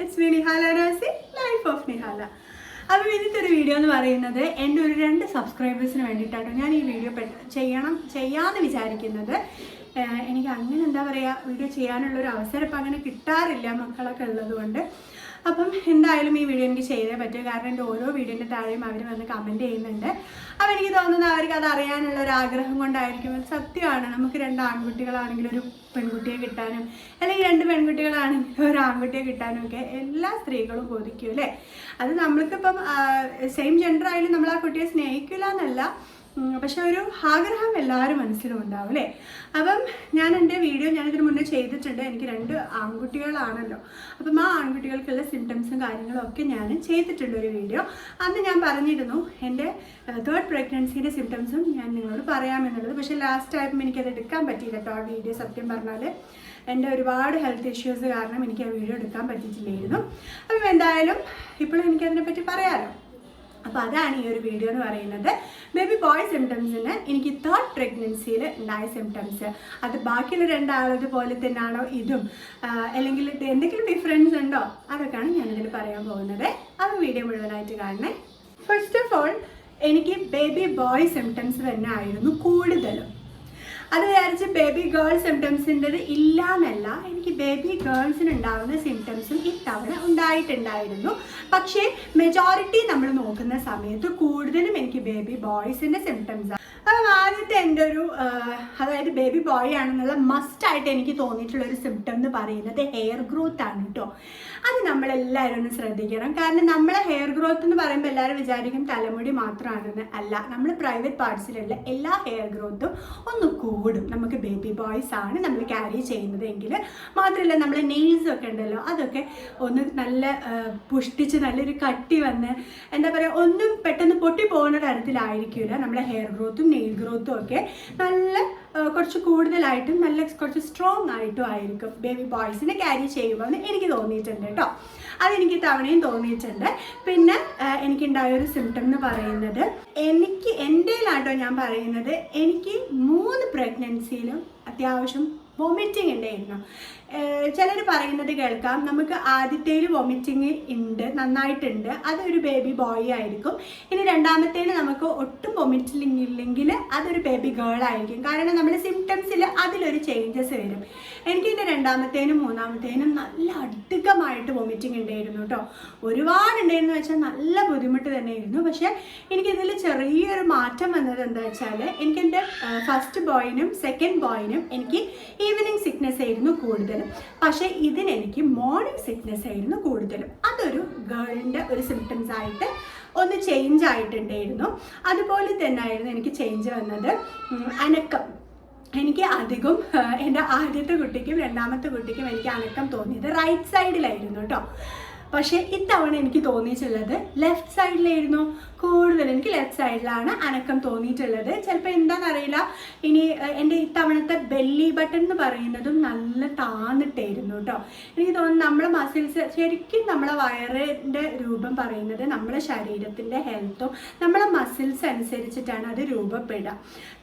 It's me Nihala Razi life of Nihala അപ്പം ഇന്നത്തെ ഒരു വീഡിയോ എന്ന് പറയുന്നത് എന്റെ ഒരു രണ്ട് സബ്സ്ക്രൈബേഴ്സിന് വേണ്ടിയിട്ടാണ് ഞാൻ ഈ വീഡിയോ ചെയ്യണം ചെയ്യാമെന്ന് വിചാരിക്കുന്നത്. എനിക്ക് അങ്ങനെ എന്താ പറയുക വീഡിയോ ചെയ്യാനുള്ള ഒരു അവസരം ഇപ്പം അങ്ങനെ കിട്ടാറില്ല മക്കളൊക്കെ ഉള്ളതുകൊണ്ട്. അപ്പം എന്തായാലും ഈ വീഡിയോ എനിക്ക് ചെയ്തേ പറ്റൂ. കാരണം എന്റെ ഓരോ വീഡിയോന്റെ താഴെയും അവർ വന്ന് കമന്റ് ചെയ്യുന്നുണ്ട്. അപ്പോൾ എനിക്ക് തോന്നുന്നത് അവർക്ക് അത് അറിയാനുള്ള ഒരു ആഗ്രഹം കൊണ്ടായിരിക്കും. സത്യമാണ് നമുക്ക് രണ്ട് ആൺകുട്ടികളാണെങ്കിൽ ഒരു പെൺകുട്ടിയെ കിട്ടാനും അല്ലെങ്കിൽ രണ്ട് പെൺകുട്ടികളാണെങ്കിൽ ഒരു ആൺകുട്ടിയെ കിട്ടാനും ഒക്കെ എല്ലാ സ്ത്രീകളും കൊതിക്കും അല്ലേ? അത് നമ്മൾക്കിപ്പം സെയിം ജെൻഡർ ആയാലും നമ്മൾ ആ കുട്ടിയെ സ്നേഹിക്കില്ല എന്നല്ല. പക്ഷെ ഒരു ആഗ്രഹം എല്ലാവരും മനസ്സിലും ഉണ്ടാവും അല്ലേ? അപ്പം ഞാൻ എന്റെ വീഡിയോ ഞാനിതിന് മുന്നേ ചെയ്തിട്ടുണ്ട്. എനിക്ക് രണ്ട് ആൺകുട്ടികളാണല്ലോ. അപ്പം ആ ആൺകുട്ടികൾക്കുള്ള സിംറ്റംസും കാര്യങ്ങളും ഒക്കെ ഞാൻ ചെയ്തിട്ടുണ്ട് ഒരു വീഡിയോ. അന്ന് ഞാൻ പറഞ്ഞിരുന്നു എന്റെ തേർഡ് പ്രഗ്നൻസിന്റെ സിംറ്റംസും ഞാൻ നിങ്ങളോട് പറയാമെന്നുള്ളത്. പക്ഷേ ലാസ്റ്റ് ആയപ്പോൾ എനിക്കത് എടുക്കാൻ പറ്റിയില്ല കേട്ടോ ആ വീഡിയോ. സത്യം പറഞ്ഞാൽ എന്റെ ഒരുപാട് ഹെൽത്ത് ഇഷ്യൂസ് കാരണം എനിക്ക് ആ വീഡിയോ എടുക്കാൻ പറ്റിയിട്ടില്ലായിരുന്നു. അപ്പം എന്തായാലും ഇപ്പോഴും എനിക്കതിനെപ്പറ്റി പറയാമല്ലോ അപ്പോൾ അതാണ് ഈ ഒരു വീഡിയോ എന്ന് പറയുന്നത്. ബേബി ബോയ് സിംറ്റംസിന് എനിക്ക് തേർഡ് പ്രഗ്നൻസിയിൽ ഉണ്ടായ സിംറ്റംസ് അത് ബാക്കിയുള്ള രണ്ടാളത് പോലെ തന്നെയാണോ? ഇതും അല്ലെങ്കിൽ എന്തെങ്കിലും ഡിഫറൻസ് ഉണ്ടോ? അതൊക്കെയാണ് ഞാനിതിൽ പറയാൻ പോകുന്നത്. അത് വീഡിയോ മുഴുവനായിട്ട് കാണണേ. ഫസ്റ്റ് ഓഫ് ഓൾ എനിക്ക് ബേബി ബോയ് സിംറ്റംസ് തന്നെ ആയിരുന്നു കൂടുതലും. അത് വിചാരിച്ച് ബേബി ഗേൾ സിംറ്റംസിന്റെത് ഇല്ല എന്നല്ല എനിക്ക് ബേബി ഗേൾസിന് ഉണ്ടാകുന്ന സിംറ്റംസും ഇത്തവണ ഉണ്ടായിട്ടുണ്ടായിരുന്നു. പക്ഷേ മെജോറിറ്റി നമ്മൾ നോക്കുന്ന സമയത്ത് കൂടുതലും എനിക്ക് ബേബി ബോയ്സിന്റെ സിംറ്റംസ് അപ്പം ആദ്യത്തെ എന്റെ ഒരു അതായത് ബേബി ബോയ് ആണെന്നുള്ള മസ്റ്റായിട്ട് എനിക്ക് തോന്നിയിട്ടുള്ള ഒരു സിംറ്റം എന്ന് പറയുന്നത് ഹെയർ ഗ്രോത്ത് ആണ് കേട്ടോ. അത് നമ്മളെല്ലാവരും ഒന്ന് ശ്രദ്ധിക്കണം. കാരണം നമ്മളെ ഹെയർ ഗ്രോത്ത് എന്ന് പറയുമ്പോൾ എല്ലാവരും വിചാരിക്കും തലമുടി മാത്രമാണെന്ന് അല്ല. നമ്മൾ പ്രൈവറ്റ് പാർട്സിലുള്ള എല്ലാ ഹെയർ ഗ്രോത്തും ഒന്ന് കൂടും. നമുക്ക് ബേബി ബോയ്സ് ആണ് നമ്മൾ ക്യാരി ചെയ്യുന്നതെങ്കിൽ മാത്രമല്ല നമ്മളെ നെയിൽസ് ഒക്കെ ഉണ്ടല്ലോ അതൊക്കെ ഒന്ന് നല്ല പുഷ്ടിച്ച് നല്ലൊരു കട്ടി വന്ന് എന്താ പറയുക ഒന്നും പെട്ടെന്ന് പൊട്ടി പോകുന്ന തരത്തിലായിരിക്കില്ല നമ്മളെ ഹെയർ ഗ്രോത്തും നെയിൽ ഗ്രോത്തും ഒക്കെ നല്ല കുറച്ച് കൂടുതലായിട്ടും നല്ല കുറച്ച് സ്ട്രോങ് ആയിട്ടും ആയിരിക്കും ബേബി ബോയ്സിനെ ക്യാരി ചെയ്യുമ്പോൾ എന്ന് എനിക്ക് തോന്നിയിട്ടുണ്ട് കേട്ടോ. അതെനിക്ക് തവണയും തോന്നിയിട്ടുണ്ട്. പിന്നെ എനിക്കുണ്ടായ ഒരു സിംറ്റം എന്ന് പറയുന്നത് എനിക്ക് എന്റെയിലാട്ടോ ഞാൻ പറയുന്നത് എനിക്ക് മൂന്ന് പ്രഗ്നൻസിയിലും അത്യാവശ്യം വോമിറ്റിംഗ് ഉണ്ടായിരുന്നു. ചിലർ പറയുന്നത് കേൾക്കാം. നമുക്ക് ആദ്യത്തേൽ വൊമിറ്റിംഗ് ഉണ്ട് നന്നായിട്ടുണ്ട്. അതൊരു ബേബി ബോയ് ആയിരിക്കും. ഇനി രണ്ടാമത്തേൽ നമുക്ക് ഒട്ടും വൊമിറ്റിംഗ് ഇല്ലെങ്കിൽ അതൊരു ബേബി ഗേൾ ആയിരിക്കും. കാരണം നമ്മുടെ സിംറ്റംസിൽ അതിലൊരു ചേഞ്ചസ് വരും. എനിക്ക് എന്റെ രണ്ടാമത്തേനും മൂന്നാമത്തേനും നല്ല അധികമായിട്ട് വൊമിറ്റിംഗ് ഉണ്ടായിരുന്നു കേട്ടോ. ഒരുപാട് ഉണ്ടായിരുന്നു വെച്ചാൽ നല്ല ബുദ്ധിമുട്ട് തന്നെയായിരുന്നു. പക്ഷേ എനിക്കിതിൽ ചെറിയൊരു മാറ്റം വന്നത് എന്താ വെച്ചാൽ എനിക്കെന്റെ ഫസ്റ്റ് ബോയിനും സെക്കൻഡ് ബോയിനും എനിക്ക് ഈവനിങ് സിക്നെസ് ആയിരുന്നു കൂടുതലും. പക്ഷേ ഇതിനെനിക്ക് മോർണിംഗ് സിക്നെസ് ആയിരുന്നു കൂടുതലും. അതൊരു ഗേളിന്റെ ഒരു സിംറ്റംസ് ആയിട്ട് ഒന്ന് ചേഞ്ച് ആയിട്ടുണ്ടായിരുന്നു. അതുപോലെ തന്നെ ആയിരുന്നു എനിക്ക് ചേഞ്ച് വന്നത് അനക്കം. എനിക്ക് അധികം എന്റെ ആദ്യത്തെ കുട്ടിക്കും രണ്ടാമത്തെ കുട്ടിക്കും എനിക്ക് അനക്കം തോന്നിയത് റൈറ്റ് സൈഡിലായിരുന്നു കേട്ടോ. പക്ഷേ ഇത്തവണ എനിക്ക് തോന്നിയിട്ടുള്ളത് ലെഫ്റ്റ് സൈഡിലായിരുന്നു കൂടുതൽ എനിക്ക് ലെഫ്റ്റ് സൈഡിലാണ് അനക്കം തോന്നിയിട്ടുള്ളത്. ചിലപ്പോൾ എന്താണെന്നറിയില്ല ഇനി എന്റെ ഇത്തവണത്തെ ബെല്ലി ബട്ടൺ എന്ന് പറയുന്നതും നല്ല താന്നിട്ടായിരുന്നു കേട്ടോ എനിക്ക് തോന്നുന്നു നമ്മുടെ മസിൽസ് ശരിക്കും നമ്മളെ വയറിന്റെ രൂപം പറയുന്നത് നമ്മുടെ ശരീരത്തിന്റെ ഹെൽത്തും നമ്മളെ മസിൽസ് അനുസരിച്ചിട്ടാണ് അത് രൂപപ്പെടുക.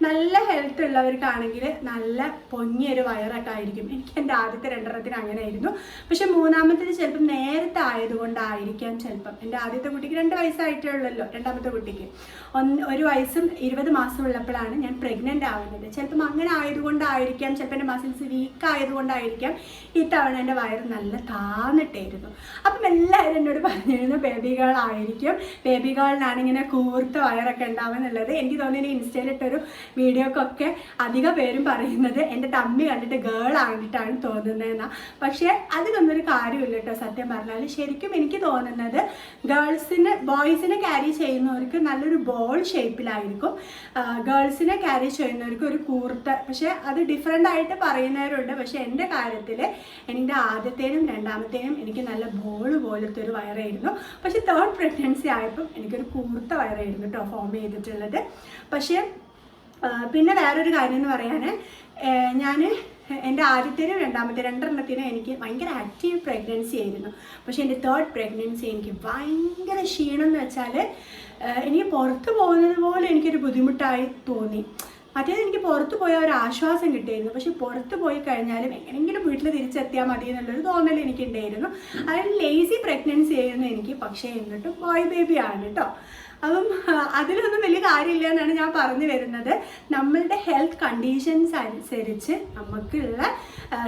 നല്ല ഹെൽത്ത് ഉള്ളവർക്കാണെങ്കിൽ നല്ല പൊങ്ങിയൊരു വയറൊക്കെ ആയിരിക്കും. എനിക്ക് എന്റെ ആദ്യത്തെ രണ്ടെണ്ണത്തിന് അങ്ങനെ ആയിരുന്നു പക്ഷെ മൂന്നാമത്തിന് ചിലപ്പം നേരത്തെ ആയതുകൊണ്ടായിരിക്കാം ചിലപ്പം. എന്റെ ആദ്യത്തെ കുട്ടിക്ക് രണ്ട് വയസ്സായിട്ടേ ഉള്ളല്ലോ രണ്ടാമത്തെ കുട്ടിക്ക്. ഒന്ന് ഒരു വയസ്സും ഇരുപത് മാസം ഉള്ളപ്പോഴാണ് ഞാൻ പ്രഗ്നന്റ് ആവുന്നത്. ചിലപ്പം അങ്ങനെ ആയതുകൊണ്ടായിരിക്കാം ചിലപ്പോൾ എന്റെ മസിൽസ് വീക്ക് ആയതുകൊണ്ടായിരിക്കാം ഇത്തവണ എന്റെ വയറ് നല്ല താന്നിട്ടായിരുന്നു അപ്പം എല്ലാവരും എന്നോട് പറഞ്ഞിരുന്നു ബേബി ഗേൾ ആയിരിക്കും. ബേബി ഗേളിനാണ് ഇങ്ങനെ കൂർത്ത വയറൊക്കെ ഉണ്ടാവുന്നുള്ളത്. എനിക്ക് തോന്നുന്നു ഇൻസ്റ്റയിലിട്ടൊരു വീഡിയോക്കൊക്കെ അധിക പേരും പറയുന്നത് എന്റെ തമ്മി കണ്ടിട്ട് ഗേൾ ആയിട്ടാണ് തോന്നുന്നതെന്നാണ് പക്ഷേ അതിനൊന്നൊരു കാര്യമില്ല കേട്ടോ സത്യം പറഞ്ഞാൽ ശരിക്കും എനിക്ക് തോന്നുന്നത് ഗേൾസിന് ബോയ്സിനെ ക്യാരി ചെയ്യുന്നവർക്ക് നല്ലൊരു ബോൾ ഷേപ്പിലായിരിക്കും ഗേൾസിനെ ക്യാരി ചെയ്യുന്നവർക്ക് ഒരു കൂർത്ത പക്ഷേ അത് ഡിഫറെന്റ് ആയിട്ട് പറയുന്നവരുണ്ട്. പക്ഷേ എന്റെ കാര്യത്തിൽ എന്റെ ആദ്യത്തേനും രണ്ടാമത്തേനും എനിക്ക് നല്ല ബോൾ പോലത്തെ ഒരു വയറായിരുന്നു. പക്ഷേ തേർഡ് പ്രഗ്നൻസി ആയപ്പം എനിക്കൊരു കൂർത്ത വയറായിരുന്നു കേട്ടോ ഫോം ചെയ്തിട്ടുള്ളത്. പക്ഷേ പിന്നെ വേറൊരു കാര്യം എന്ന് പറയാൻ ഞാൻ എന്റെ ആദ്യത്തേനും രണ്ടാമത്തെ രണ്ടെണ്ണത്തിനും എനിക്ക് ഭയങ്കര ആക്റ്റീവ് പ്രഗ്നൻസി ആയിരുന്നു. പക്ഷേ എന്റെ തേർഡ് പ്രഗ്നൻസി എനിക്ക് ഭയങ്കര ക്ഷീണം എന്ന് വെച്ചാൽ എനിക്ക് പുറത്ത് പോകുന്നത് പോലെ എനിക്കൊരു ബുദ്ധിമുട്ടായി തോന്നി. മറ്റേത് എനിക്ക് പുറത്ത് പോയ ഒരു ആശ്വാസം കിട്ടിയിരുന്നു. പക്ഷെ പുറത്ത് പോയി കഴിഞ്ഞാലും എങ്ങനെയെങ്കിലും വീട്ടിൽ തിരിച്ചെത്തിയാൽ മതി എന്നുള്ളൊരു തോന്നൽ എനിക്കുണ്ടായിരുന്നു. അതായത് ലേസി പ്രഗ്നൻസി ആയിരുന്നു എനിക്ക്. പക്ഷേ എന്നിട്ടും ബോയ് ബേബി ആണ് കേട്ടോ. അപ്പം അതിലൊന്നും വലിയ കാര്യമില്ല എന്നാണ് ഞാൻ പറഞ്ഞു വരുന്നത്. നമ്മളുടെ ഹെൽത്ത് കണ്ടീഷൻസ് അനുസരിച്ച് നമുക്കുള്ള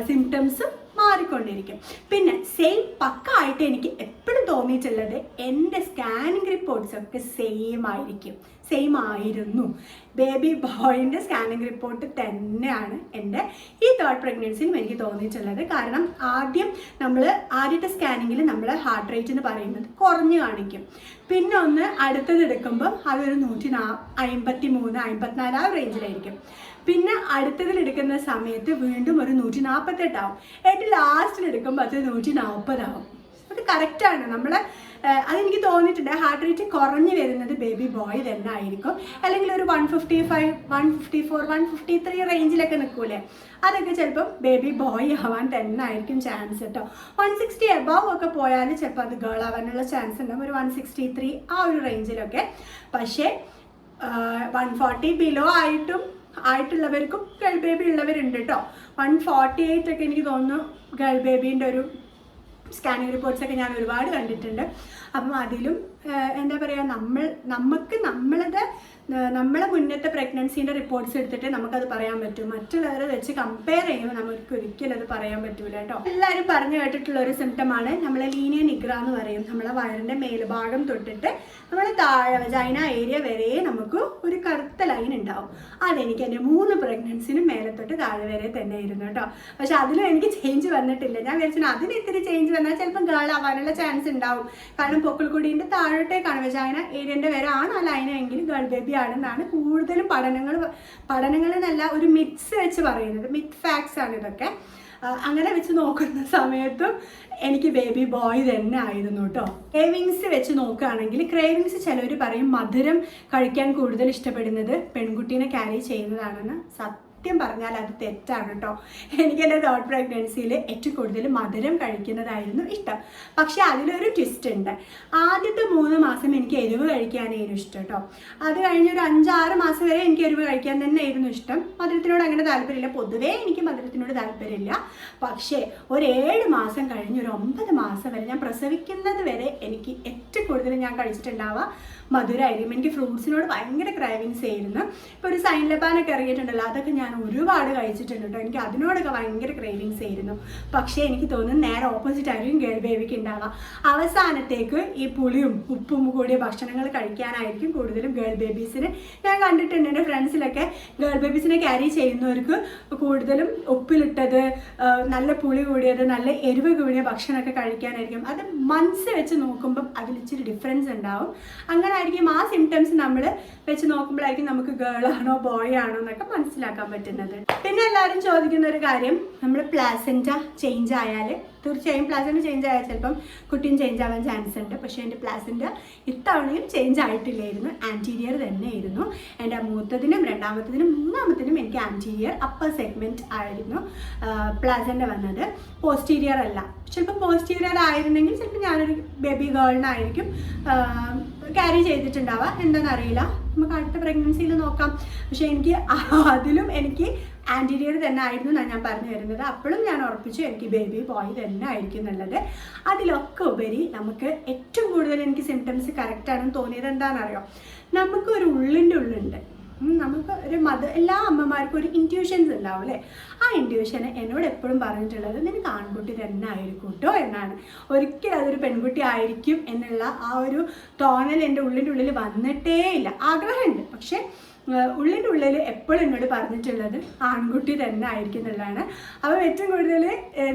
സിംറ്റംസും മാറിക്കൊണ്ടിരിക്കും. പിന്നെ സെയിം പക്ക ആയിട്ട് എനിക്ക് എപ്പോഴും തോന്നിയിട്ടുള്ളത് എന്റെ സ്കാനിങ് റിപ്പോർട്ട്സ് ഒക്കെ സെയിം ആയിരിക്കും. സെയിം ആയിരുന്നു. ബേബി ബോയിന്റെ സ്കാനിങ് റിപ്പോർട്ട് തന്നെയാണ് എന്റെ ഈ തേർഡ് പ്രഗ്നൻസിനും എനിക്ക് തോന്നിയിട്ടുള്ളത്. കാരണം ആദ്യം നമ്മൾ ആദ്യത്തെ സ്കാനിങ്ങിൽ നമ്മൾ ഹാർട്ട് റേറ്റ് എന്ന് പറയുന്നത് കുറഞ്ഞു കാണിക്കും. പിന്നെ ഒന്ന് അടുത്തത് എടുക്കുമ്പോൾ അതൊരു നൂറ്റി നാ അമ്പത്തി മൂന്ന് അമ്പത്തിനാല് ആ റേഞ്ചിലായിരിക്കും പിന്നെ അടുത്തതിൽ എടുക്കുന്ന സമയത്ത് വീണ്ടും ഒരു നൂറ്റി നാൽപ്പത്തെട്ടാവും ഏറ്റവും ലാസ്റ്റിൽ എടുക്കുമ്പോൾ അത് നൂറ്റി നാൽപ്പതാവും അത് കറക്റ്റാണ് നമ്മൾ അതെനിക്ക് തോന്നിയിട്ടുണ്ട്. ഹാർട്ട് റേറ്റ് കുറഞ്ഞു വരുന്നത് ബേബി ബോയ് തന്നെ ആയിരിക്കും. അല്ലെങ്കിൽ ഒരു one fifty five one fifty four one fifty three റേഞ്ചിലൊക്കെ നിൽക്കൂലേ അതൊക്കെ ചിലപ്പം ബേബി ബോയ് ആവാൻ തന്നെ ആയിരിക്കും ചാൻസ് കേട്ടോ വൺ സിക്സ്റ്റി എബവ് ഒക്കെ പോയാൽ ചിലപ്പോൾ അത് ഗേൾ ആവാനുള്ള ചാൻസ് ഉണ്ടാവും. ഒരു വൺ സിക്സ്റ്റി ത്രീ ആ ഒരു റേഞ്ചിലൊക്കെ പക്ഷേ വൺ ഫോർട്ടി ബിലോ ആയിട്ടും ആയിട്ടുള്ളവർക്കും ഗേൾ ബേബി ഉള്ളവരുണ്ട് കേട്ടോ വൺ ഫോർട്ടി എയ്റ്റ് ഒക്കെ എനിക്ക് തോന്നുന്നു ഗേൾ ബേബീന്റെ ഒരു സ്കാനിങ് റിപ്പോർട്ട്സ് ഒക്കെ ഞാൻ ഒരുപാട് കണ്ടിട്ടുണ്ട്. അപ്പം അതിലും എന്താ പറയുക നമ്മൾ നമുക്ക് നമ്മളുടെ നമ്മളെ മുന്നത്തെ പ്രഗ്നൻസീന്റെ റിപ്പോർട്ട്സ് എടുത്തിട്ട് നമുക്കത് പറയാൻ പറ്റും. മറ്റുള്ളവരെ വെച്ച് കമ്പയർ ചെയ്യുമ്പോൾ നമുക്ക് ഒരിക്കലും അത് പറയാൻ പറ്റൂല കേട്ടോ. എല്ലാവരും പറഞ്ഞു കേട്ടിട്ടുള്ള ഒരു സിംറ്റമാണ് നമ്മളെ ലീനിയ നിഗ്ര എന്ന് പറയും. നമ്മളെ വയറിന്റെ മേൽഭാഗം തൊട്ടിട്ട് നമ്മളെ താഴെ വജൈന ഏരിയ വരെ നമുക്ക് ഒരു കറുത്ത ലൈൻ ഉണ്ടാവും. അതെനിക്ക് എന്റെ മൂന്ന് പ്രഗ്നൻസിനും മേലെ തൊട്ട് താഴെ വരെ തന്നെ ആയിരുന്നു കേട്ടോ. പക്ഷെ അതിലും എനിക്ക് ചേഞ്ച് വന്നിട്ടില്ല. ഞാൻ വിചാരിച്ചു അതിന് ഇത്തിരി ചേഞ്ച് വന്നാൽ ചിലപ്പം ഗേൾ ആവാനുള്ള ചാൻസ് ഉണ്ടാവും. കാരണം പൊക്കിൾക്കൊടിന്റെ താഴോട്ടേക്കാണ് വജൈന ഏരിയന്റെ വരെ ആണ് ആ ലൈന എങ്കിൽ ഗേൾ ബേബി ആണെന്നാണ് കൂടുതലും പഠനങ്ങൾ എന്നല്ല ഒരു മിത്സ് വെച്ച് പറയുന്നത്. മിത്ത് ഫാക്ട്സ് ആണ് ഇതൊക്കെ. അങ്ങനെ വെച്ച് നോക്കുന്ന സമയത്തും എനിക്ക് ബേബി ബോയ് തന്നെ ആയിരുന്നു കേട്ടോ ക്രേവിങ്സ് വെച്ച് നോക്കുകയാണെങ്കിൽ ക്രേവിങ്സ് ചിലവർ പറയും മധുരം കഴിക്കാൻ കൂടുതൽ ഇഷ്ടപ്പെടുന്നത് പെൺകുട്ടീനെ ക്യാരി ചെയ്യുന്നതാണെന്ന് സത്യം പറഞ്ഞാൽ അത് തെറ്റാണ് കേട്ടോ. എനിക്ക് എന്റെ തേർഡ് പ്രഗ്നൻസിയിൽ ഏറ്റവും കൂടുതൽ മധുരം കഴിക്കുന്നതായിരുന്നു ഇഷ്ടം. പക്ഷേ അതിലൊരു ട്വിസ്റ്റ് ഉണ്ട്. ആദ്യത്തെ മൂന്ന് മാസം എനിക്ക് എരിവ് കഴിക്കാനായിരുന്നു ഇഷ്ടം കേട്ടോ. അത് കഴിഞ്ഞൊരു അഞ്ചാറ് മാസം വരെ എനിക്ക് എരിവ് കഴിക്കാൻ തന്നെ ആയിരുന്നു ഇഷ്ടം. മധുരത്തിനോട് അങ്ങനെ താല്പര്യമില്ല. പൊതുവേ എനിക്ക് മധുരത്തിനോട് താല്പര്യമില്ല. പക്ഷേ ഒരു ഏഴ് മാസം കഴിഞ്ഞ് ഒരു ഒമ്പത് മാസം വരെ ഞാൻ പ്രസവിക്കുന്നത് വരെ എനിക്ക് കൂടുതൽ ഞാൻ കഴിച്ചിട്ടുണ്ടാവുക മധുരമായിരിക്കും എനിക്ക് ഫ്രൂട്ട്സിനോട് ഭയങ്കര ക്രൈവിങ്സ് ആയിരുന്നു. ഇപ്പോൾ ഒരു സൈൻ ലബാനൊക്കെ ഇറങ്ങിയിട്ടുണ്ടല്ലോ അതൊക്കെ ഞാൻ ഒരുപാട് കഴിച്ചിട്ടുണ്ട് കേട്ടോ. എനിക്ക് അതിനോടൊക്കെ ഭയങ്കര ക്രൈവിങ്സ് ആയിരുന്നു. പക്ഷേ എനിക്ക് തോന്നുന്നു നേരെ ഓപ്പോസിറ്റ് ആയിരിക്കും ഗേൾ ബേബിക്ക് ഉണ്ടാവുക. അവസാനത്തേക്ക് ഈ പുളിയും ഉപ്പും കൂടിയ ഭക്ഷണങ്ങൾ കഴിക്കാനായിരിക്കും കൂടുതലും ഗേൾ ബേബീസിന്. ഞാൻ കണ്ടിട്ടുണ്ട് എന്റെ ഫ്രണ്ട്സിലൊക്കെ ഗേൾ ബേബീസിനെ ക്യാരി ചെയ്യുന്നവർക്ക് കൂടുതലും ഉപ്പിലിട്ടത് നല്ല പുളി കൂടിയത് നല്ല എരിവ് കൂടിയ ഭക്ഷണമൊക്കെ കഴിക്കാനായിരിക്കും. അത് മനസ്സ് വെച്ച് നോക്കുമ്പം അതിൽ ഇച്ചിരി ഡിഫറൻസ് ഉണ്ടാവും. അങ്ങനെ ആയിരിക്കും ആ സിംറ്റംസ് നമ്മൾ വെച്ച് നോക്കുമ്പോഴായിരിക്കും നമുക്ക് ഗേൾ ആണോ ബോയ് ആണോ എന്നൊക്കെ മനസ്സിലാക്കാൻ പറ്റുന്നത്. പിന്നെ എല്ലാവരും ചോദിക്കുന്ന ഒരു കാര്യം നമ്മൾ പ്ലാസന്റ ചേഞ്ച് ആയാൽ തീർച്ചയായും പ്ലാസന്റ ചേഞ്ച് ആയാൽ ചിലപ്പം കുട്ടിയും ചേഞ്ച് ആവാൻ ചാൻസ് ഉണ്ട്. പക്ഷേ എന്റെ പ്ലാസന്റ ഇത്തവണയും ചേഞ്ച് ആയിട്ടില്ലായിരുന്നു. ആന്റീരിയർ തന്നെയായിരുന്നു. എന്റെ മൂത്തതിനും രണ്ടാമത്തതിനും മൂന്നാമത്തിനും എനിക്ക് ആന്റീരിയർ അപ്പർ സെഗ്മെന്റ് ആയിരുന്നു പ്ലാസന്റ വന്നത്. പോസ്റ്റീരിയർ അല്ല. ചിലപ്പോൾ പോസ്റ്റീരിയർ ആയിരുന്നെങ്കിൽ ചിലപ്പോൾ ഞാനൊരു ബേബി ഗേളിനായിരിക്കും ക്യാരി ചെയ്തിട്ടുണ്ടാവുക എന്താണെന്നറിയില്ല നമുക്ക് അടുത്ത പ്രഗ്നൻസിയിൽ നോക്കാം. പക്ഷേ എനിക്ക് അതിലും എനിക്ക് ആന്റീരിയർ തന്നെ ആയിരുന്നു എന്നാണ് ഞാൻ പറഞ്ഞു തരുന്നത്. അപ്പോഴും ഞാൻ ഉറപ്പിച്ചു എനിക്ക് ബേബി ബോയ് തന്നെ ആയിരിക്കും എന്നുള്ളത് അതിലൊക്കെ ഉപരി നമുക്ക് ഏറ്റവും കൂടുതൽ എനിക്ക് സിംറ്റംസ് കറക്റ്റാണെന്ന് തോന്നിയത് എന്താണെന്നറിയോ? നമുക്ക് ഒരു ഉള്ളിന്റെ ഉള്ളുണ്ട്. നമുക്ക് ഒരു മത എല്ലാ അമ്മമാർക്കും ഒരു ഇന്റ്യൂഷൻസ് ഉണ്ടാവും അല്ലേ? ആ ഇന്റ്യൂഷന് എന്നോട് എപ്പോഴും പറഞ്ഞിട്ടുള്ളത് നിനക്ക് ആൺകുട്ടി തന്നെ ആയിരിക്കും കേട്ടോ എന്നാണ്. ഒരിക്കലും അതൊരു പെൺകുട്ടി ആയിരിക്കും എന്നുള്ള ആ ഒരു തോന്നൽ എന്റെ ഉള്ളിന്റെ ഉള്ളിൽ വന്നിട്ടേ ഇല്ല. ആഗ്രഹമുണ്ട്. പക്ഷേ ഉള്ളിന്റെ ഉള്ളിൽ എപ്പോഴും എന്നോട് പറഞ്ഞിട്ടുള്ളത് ആൺകുട്ടി തന്നെ ആയിരിക്കും എന്നുള്ളതാണ്. അപ്പോൾ ഏറ്റവും കൂടുതൽ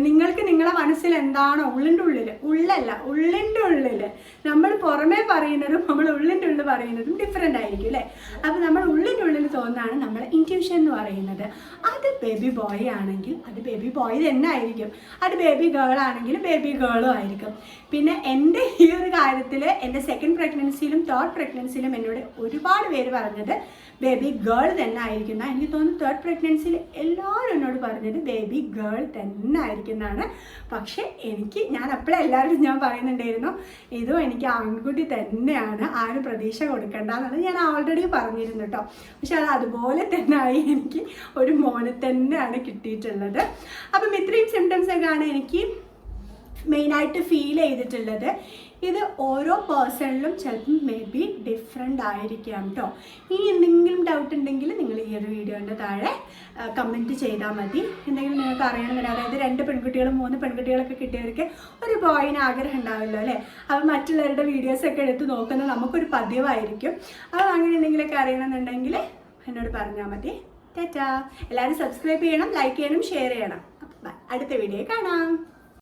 നിങ്ങൾക്ക് നിങ്ങളുടെ മനസ്സിൽ എന്താണോ ഉള്ളിന്റെ ഉള്ളിൽ ഉള്ളല്ല ഉള്ളിന്റെ ഉള്ളിൽ നമ്മൾ പുറമേ പറയുന്നതും നമ്മൾ ഉള്ളിന്റെ ഉള്ളിൽ പറയുന്നതും ഡിഫറെന്റ് ആയിരിക്കും അല്ലേ? അപ്പോൾ നമ്മൾ ഉള്ളിന്റെ ഉള്ളിൽ തോന്നാണ് നമ്മൾ ഇന്റ്യൂഷൻ എന്ന് പറയുന്നത്. അത് ബേബി ബോയ് ആണെങ്കിൽ അത് ബേബി ബോയ് തന്നെ ആയിരിക്കും. അത് ബേബി ഗേൾ ആണെങ്കിൽ ബേബി ഗേളും ആയിരിക്കും. പിന്നെ എന്റെ ഈ ഒരു കാര്യത്തിൽ എന്റെ സെക്കൻഡ് പ്രഗ്നൻസിയിലും തേർഡ് പ്രഗ്നൻസിയിലും എന്നോട് ഒരുപാട് പേര് പറഞ്ഞത് ബേബി ഗേൾ തന്നെ ആയിരിക്കുന്ന എനിക്ക് തോന്നുന്നു തേർഡ് പ്രഗ്നൻസിയിൽ എല്ലാവരും എന്നോട് പറഞ്ഞത് ബേബി ഗേൾ തന്നെ ആയിരിക്കുന്നതാണ്. പക്ഷേ എനിക്ക് ഞാൻ അപ്പോഴേ എല്ലാവരും ഞാൻ പറയുന്നുണ്ടായിരുന്നു ഇതും എനിക്ക് ആൺകുട്ടി തന്നെയാണ് ആരും പ്രതീക്ഷ കൊടുക്കേണ്ട എന്നുള്ളത് ഞാൻ ഓൾറെഡി പറഞ്ഞിരുന്നു കേട്ടോ. പക്ഷെ അത് അതുപോലെ തന്നെ ആയി എനിക്ക് ഒരു മോനെ തന്നെയാണ് കിട്ടിയിട്ടുള്ളത്. അപ്പം ഇത്രയും സിംറ്റംസ് ഒക്കെയാണ് എനിക്ക് മെയിനായിട്ട് ഫീൽ ചെയ്തിട്ടുള്ളത്. ഇത് ഓരോ പേഴ്സണിലും ചിലപ്പം മേ ബി ഡിഫറെന്റ് ആയിരിക്കാം കേട്ടോ ഇനി എന്തെങ്കിലും ഡൗട്ട് ഉണ്ടെങ്കിൽ നിങ്ങൾ ഈ ഒരു വീഡിയോന്റെ താഴെ കമന്റ് ചെയ്താൽ മതി. എന്തെങ്കിലും നിങ്ങൾക്ക് അറിയണമെന്നില്ല അതായത് രണ്ട് പെൺകുട്ടികളും മൂന്ന് പെൺകുട്ടികളൊക്കെ കിട്ടിയവർക്ക് ഒരു ബോയിന് ആഗ്രഹം ഉണ്ടാവില്ലോ അല്ലേ? അപ്പോൾ മറ്റുള്ളവരുടെ വീഡിയോസൊക്കെ എടുത്ത് നോക്കുന്നത് നമുക്കൊരു പതിവായിരിക്കും. അപ്പോൾ അങ്ങനെ എന്തെങ്കിലുമൊക്കെ അറിയണമെന്നുണ്ടെങ്കിൽ എന്നോട് പറഞ്ഞാൽ മതി. ടാറ്റാ. എല്ലാവരും സബ്സ്ക്രൈബ് ചെയ്യണം ലൈക്ക് ചെയ്യണം ഷെയർ ചെയ്യണം. അപ്പം അടുത്ത വീഡിയോ കാണാം.